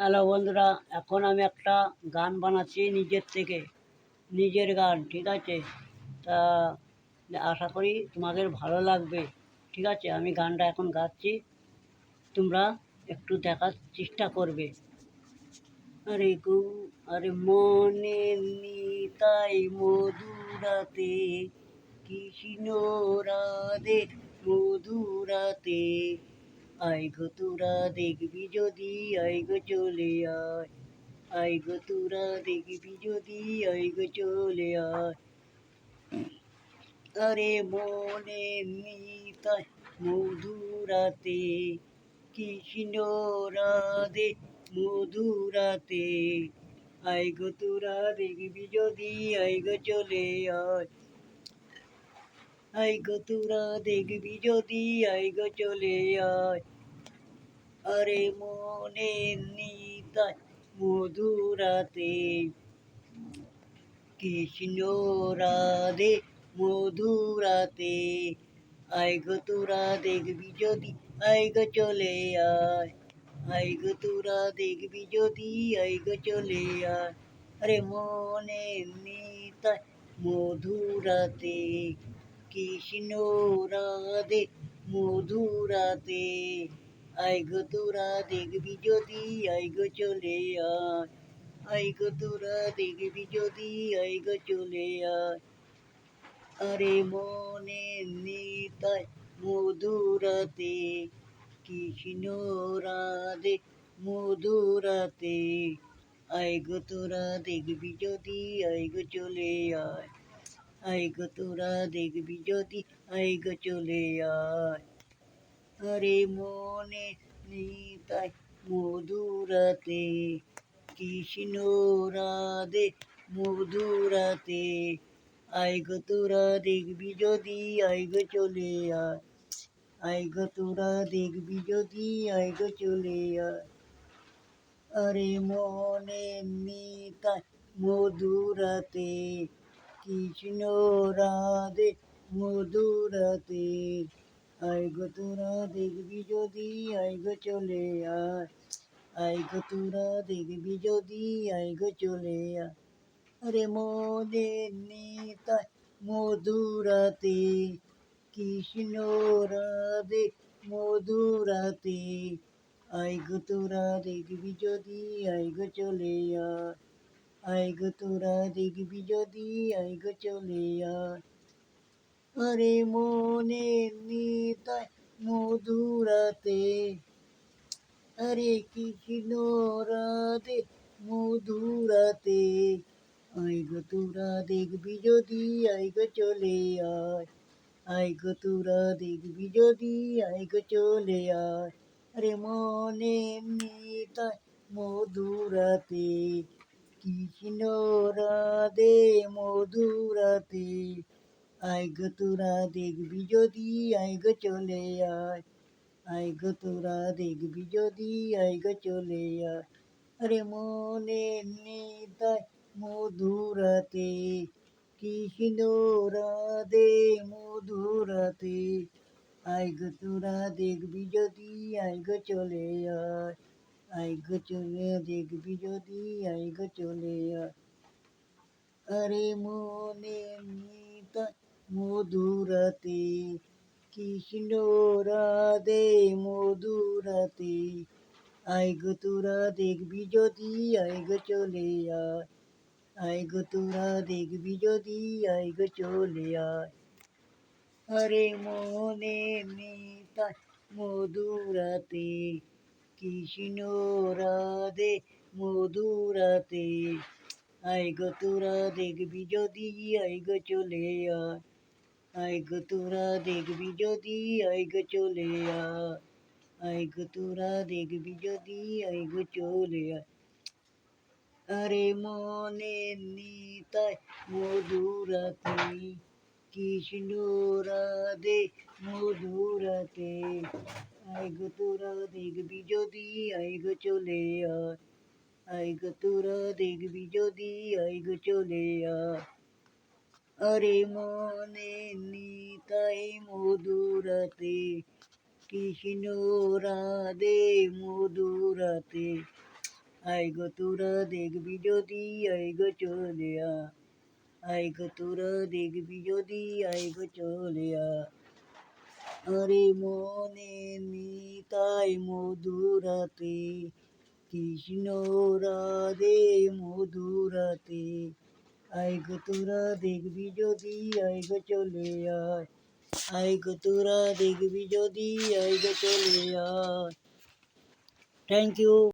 Hello বন্ধুরা, এখন আমি একটা গান বানাচ্ছি নিজের থেকে, নিজের গান, ঠিক আছে? তা আশা করি তোমাদের ভালো লাগবে, ঠিক আছে? আমি গানটা এখন গাচ্ছি, তোমরা একটু দেখার চেষ্টা করবে। আরে গু, আরে মনে নিতাই মধুরাতে, কৃষ্ণ রাধে মধুরাতে আই গো তোরা দেখবি যদি আই গো চলে আয়। আই গো তোরা দেখবি যদি আই গো চলে আয়। আরে মনে নিতাই মধুরাতে, কৃষ্ণ রাধে মধুরাতে। আই গো তোরা দেখবি যদি আই গো চলে আয়। আই গো তোরা দেখবি যদি আই গো চলে আয় আরে মনে নিতাই মধুরাতে কৃষ্ণ রাধে মধুরাতে আই গো তোরা দেখবি যদি আই গো চলে আয় আই গো তোরা দেখবি যদি আই গো চলে আয় আরে মনে নিতাই মধুরাতে কৃষ্ণ রাধে মধুরাতে আই গো তোরা দেখবি যদি আই গো চলে আয়। আই গো তোরা দেখবি যদি আই গো চলে আয়। আরে মনে নিতাই মধুরাতে কৃষ্ণ রাধে মধুরাতে। আই গো তোরা দেখবি যদি আই গো চলে আয়। আই গো তোরা দেখবি যদি আই গো চলে আয় আরে মনে নিতাই মধুরাতে কৃষ্ণ রাধে মধুরাতে আই গো তোরা দেখবি যদি আই গো চলে আয় আই গো তোরা দেখবি যদি আই গো চলে আয় আরে মনে নিতাই মধুরাতে কৃষ্ণ রাধে মধুরাতে আই গো তোরা দেখবি যদি আই গো চলে আই গো তোরা দেখবি যদি আই গো চলে আয়। আরে মনে নিতাই মধুরাতে কৃষ্ণ রাধে মধুরাতে আই গো তোরা দেখবি যদি আই গো চলে আয়। আই গো তোরা দেখবি যদি আই গো চলে আয় আরে মনে নিতাই মধুরাতে আরে কৃষ্ণ রাধে মধুরাতে আই গো তোরা দেখবি যদি আই গো চলে আয় আই গো তোরা দেখবি যদি আই গো চলে আয় আরে মনে নিতাই মধুরাতে কৃষ্ণ রাধে মধুরাতে আই গো তোরা দেখবি যদি আই গো চলে আয় আই গো তোরা দেখবি যদি আই গো চলে আয়। আরে মনে নিতাই মধুরাতে কৃষ্ণ রাধে মধুরাতে আই গো তোরা দেখবি যদি আই গো চলে আয়। আই গো চলে দেখবি যদি আই গো চলে আরে মনে নিতাই মধুরাতে কৃষ্ণ রাধে মধুরাতে আই গো তোরা দেখবি যদি আই গো চলে আয় আই গো তোরা দেখবি যদি আই গো চলে আয় আরে মনে নিতাই মধুরাতে কৃষ্ণ রাধে মধুরাতে। আই গো তোরা দেখবি যদি, আই গো চলে আয়। আই গো তোরা দেখবি যদি, আই গো চলে আয়। আই গো তোরা দেখবি যদি, আই গো চলে আয়। আরে মনে নিতাই মধুরাতে কৃষ্ণ রাধে মধুরাতে। আই গো তোরা দেখবি যদি আই গো চলে আয় তোরা দেখবি যদি আই গো চলে আয় আরে মনে নিতাই মধুরাতে কৃষ্ণ রাধে মধুরাতে আই গো তোরা দেখবি যদি আই গো চলে আ আই গো তোরা দেখবি যদি আই গো চলে আ আরে মনে নিতাই মধুরাতে, কৃষ্ণ রাধে মধুরাতে। আইগ তোরা দেখবি যদি আইগ চলে আয়। আইগ তোরা দেখবি যদি আইগ চলে আয়। Thank you